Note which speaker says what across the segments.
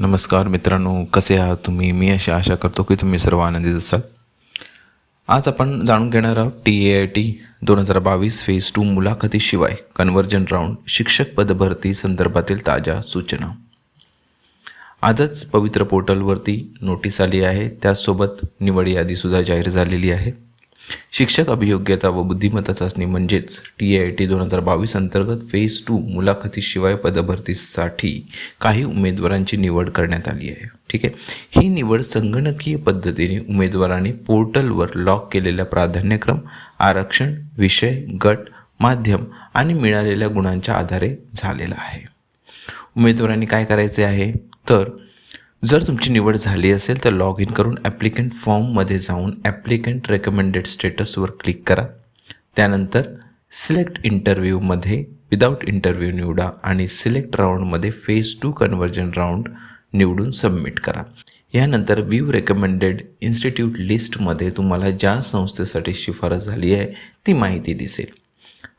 Speaker 1: नमस्कार मित्रांनो कसे आहात तुम्ही? मी अशी आशा करतो की तुम्ही सर्व आनंदित असाल. आज आपण जाणून घेणार आहोत टी ए आय टी दोन हजार बावीस फेज टू मुलाखतीशिवाय कन्व्हर्जन राऊंड शिक्षक पदभरती संदर्भातील ताज्या सूचना. आजच पवित्र पोर्टलवरती नोटीस आली आहे. त्याचसोबत निवड यादीसुद्धा जाहीर झालेली आहे. शिक्षक अभियोग्यता व बुद्धिमत्ता चाचणी म्हणजेच टी आय टी दोन हजार बावीस अंतर्गत फेज टू मुलाखतीशिवाय पदभरतीसाठी काही उमेदवारांची निवड करण्यात आली आहे. ठीक आहे? ही निवड संगणकीय पद्धतीने उमेदवारांनी पोर्टलवर लॉक केलेल्या प्राधान्यक्रम आरक्षण विषय गट माध्यम आणि मिळालेल्या गुणांच्या आधारे झालेला आहे. उमेदवारांनी काय करायचे आहे? तर जर तुमची निवड झाली असेल तर लॉग इन करून ॲप्लिकंट फॉर्ममध्ये जाऊन ॲप्लिकंट रेकमेंडेड स्टेटसवर क्लिक करा. त्यानंतर सिलेक्ट इंटरव्ह्यूमध्ये विदाऊट इंटरव्ह्यू निवडा आणि सिलेक्ट राऊंडमध्ये फेज टू कन्व्हर्जन राऊंड निवडून सबमिट करा. यानंतर व्यू रेकमेंडेड इन्स्टिट्यूट लिस्टमध्ये तुम्हाला ज्या संस्थेसाठी शिफारस झाली आहे ती माहिती दिसेल.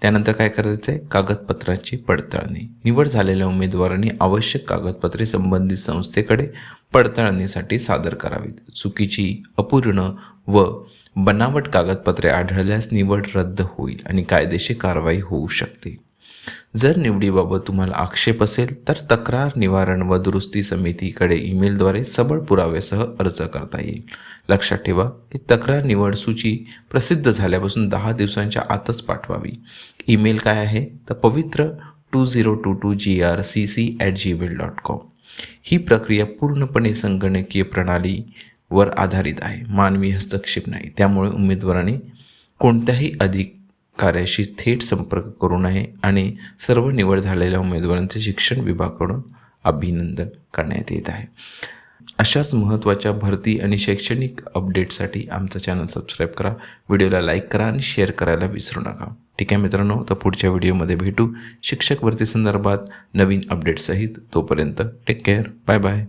Speaker 1: त्यानंतर काय करायचं आहे कागदपत्रांची पडताळणी. निवड झालेल्या उमेदवारांनी आवश्यक कागदपत्रे संबंधित संस्थेकडे पडताळणीसाठी सादर करावीत. चुकीची अपूर्ण व बनावट कागदपत्रे आढळल्यास निवड रद्द होईल आणि कायदेशीर कारवाई होऊ शकते. जर निवडीबाबत तुम्हाला आक्षेप असेल तर तक्रार निवारण व दुरुस्ती समितीकडे ईमेलद्वारे सबळ पुराव्यासह अर्ज करता येईल. लक्षात ठेवा की तक्रार निवड सूची प्रसिद्ध झाल्यापासून दहा दिवसांच्या आतच पाठवावी. ईमेल काय आहे? तर Pavitra two zero two two G R C C at Gmail dot com. ही प्रक्रिया पूर्णपणे संगणकीय प्रणालीवर आधारित आहे. मानवी हस्तक्षेप नाही. त्यामुळे उमेदवाराने कोणत्याही अधिक कार्याशी थेट संपर्क करू नये आणि सर्व निवड झालेल्या उमेदवारांचे शिक्षण विभागाकडून अभिनंदन करण्यात येत आहे. अशाच महत्त्वाच्या भरती आणि शैक्षणिक अपडेटसाठी आमचा चॅनल सबस्क्राईब करा व्हिडिओला लाईक करा आणि शेअर करायला विसरू नका. ठीक आहे मित्रांनो तर पुढच्या व्हिडिओमध्ये भेटू. शिक्षक भरती संदर्भात नवीन अपडेटसहित तोपर्यंत टेक केअर बाय बाय